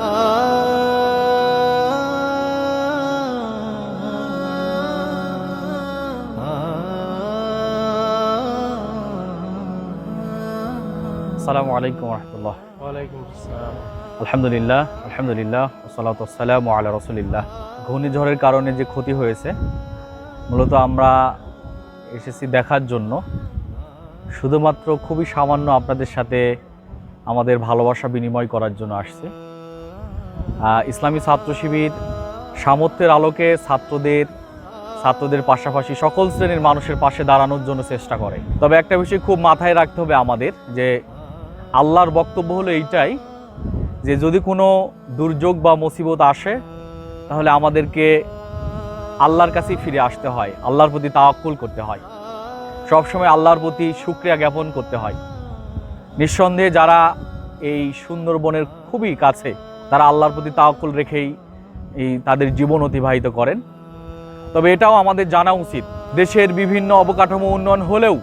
আসসালামু আলাইকুম রহমতুল্লাহ আলহামদুলিল্লাহ আলহামদুলিল্লাহ সালাম আল্লাহ রসুলিল্লাহ ঘূর্ণিঝড়ের কারণে যে ক্ষতি হয়েছে মূলত আমরা এসেছি দেখার জন্য শুধুমাত্র খুবই সামান্য আপনাদের সাথে আমাদের ভালোবাসা বিনিময় করার জন্য আসছে ইসলামী ছাত্র শিবির সামর্থ্যের আলোকে ছাত্রদের ছাত্রদের পাশাপাশি সকল শ্রেণির মানুষের পাশে দাঁড়ানোর জন্য চেষ্টা করে। তবে একটা বিষয় খুব মাথায় রাখতে হবে আমাদের, যে আল্লাহর বক্তব্য হলো এইটাই, যে যদি কোনো দুর্যোগ বা মুসিবত আসে, তাহলে আমাদেরকে আল্লাহর কাছেই ফিরে আসতে হয়, আল্লাহর প্রতি তাওয়াক্কুল করতে হয়। সবসময় আল্লাহর প্রতি শুক্রিয়া জ্ঞাপন করতে হয়। নিঃসন্দেহে যারা এই সুন্দরবনের খুবই কাছে তারা আল্লাহর প্রতি তাওয়াক্কুল রেখেই এই তাদের জীবন অতিবাহিত করেন। তবে এটাও আমাদের জানা উচিত, দেশের বিভিন্ন অবকাঠামো উন্নয়ন হলেও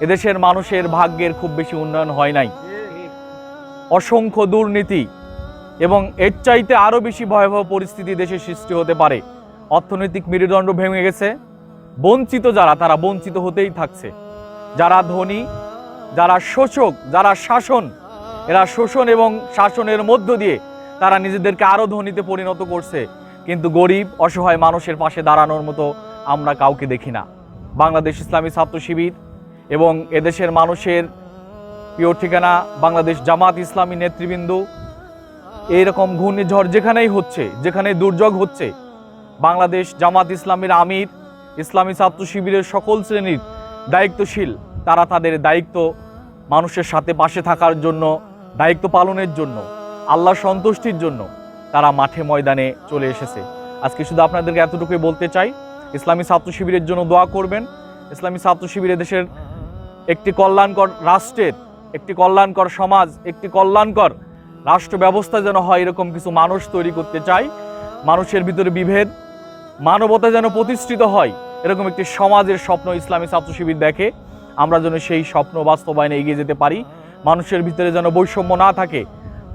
এদেশের মানুষের ভাগ্যের খুব বেশি উন্নয়ন হয় নাই। অসংখ্য দুর্নীতি এবং এর চাইতে আরও বেশি ভয়াবহ পরিস্থিতি দেশে সৃষ্টি হতে পারে। অর্থনৈতিক মেরুদণ্ড ভেঙে গেছে। বঞ্চিত যারা, তারা বঞ্চিত হতেই থাকছে। যারা ধনী, যারা শোষক, যারা শাসন, এরা শোষণ এবং শাসনের মধ্য দিয়ে তারা নিজেদেরকে আরও ধনীতে পরিণত করছে। কিন্তু গরিব, অসহায় মানুষের পাশে দাঁড়ানোর মতো আমরা কাউকে দেখি না। বাংলাদেশ ইসলামী ছাত্র শিবির এবং এদেশের মানুষের প্রিয় ঠিকানা বাংলাদেশ জামাত ইসলামী নেতৃবৃন্দ। এইরকম ঘূর্ণিঝড় যেখানেই হচ্ছে যেখানে দুর্যোগ হচ্ছে, বাংলাদেশ জামাত ইসলামের আমির, ইসলামী ছাত্র শিবিরের সকল শ্রেণির দায়িত্বশীল, তারা তাদের দায়িত্ব মানুষের সাথে পাশে থাকার জন্য, দায়িত্ব পালনের জন্য আল্লাহ সন্তুষ্টির জন্য তারা মাঠে ময়দানে চলে এসেছে। আজকে শুধু আপনাদেরকে এতটুকুই বলতে চাই, ইসলামী ছাত্র শিবিরের জন্য দোয়া করবেন। ইসলামী ছাত্র শিবির দেশের একটি কল্যাণকর রাষ্ট্রের, একটি কল্যাণকর সমাজ, একটি কল্যাণকর রাষ্ট্র ব্যবস্থা যেন হয় এরকম কিছু মানুষ তৈরি করতে চাই। মানুষের ভিতরে বিভেদ, মানবতা যেন প্রতিষ্ঠিত হয় এরকম একটি সমাজের স্বপ্ন ইসলামী ছাত্র শিবির দেখে। আমরা যেন সেই স্বপ্ন বাস্তবায়নে এগিয়ে যেতে পারি। মানুষের ভিতরে যেন বৈষম্য না থাকে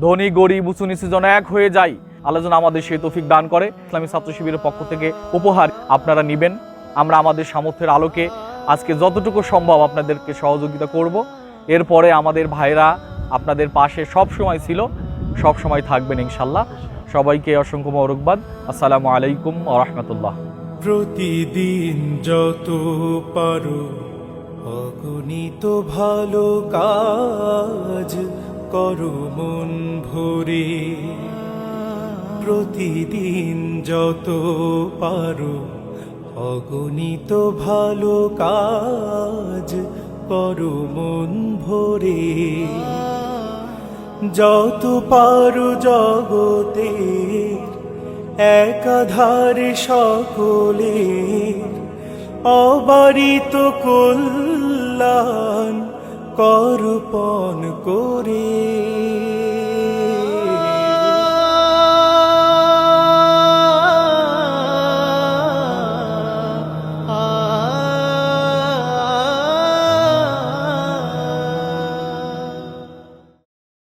ধনী, গরিব, উঁচু, নিচু যেন এক হয়ে যায় আল্লাহ যেন আমাদের সেই তৌফিক দান করে। ইসলামী ছাত্র শিবিরের পক্ষ থেকে উপহার আপনারা নেবেন। আমরা আমাদের সামর্থ্যের আলোকে আজকে যতটুকু সম্ভব আপনাদেরকে সহযোগিতা করব। এরপরে আমাদের ভাইরা আপনাদের পাশে সব সময় ছিল, সব সময় থাকবেন ইনশাল্লাহ সবাইকে অসংখ্য মরকবাদ আসসালামু আলাইকুম ও রহমতুল্লাহ। প্রতিদিন যত পারো, অগণিত ভালো কাজ করো মন ভরে। প্রতিদিন যত পারো অগণিত ভালো কাজ করো মন ভরে। যত পারো জগতে একাধারে সকলে অবারিত কল্যাণ করপণ করে।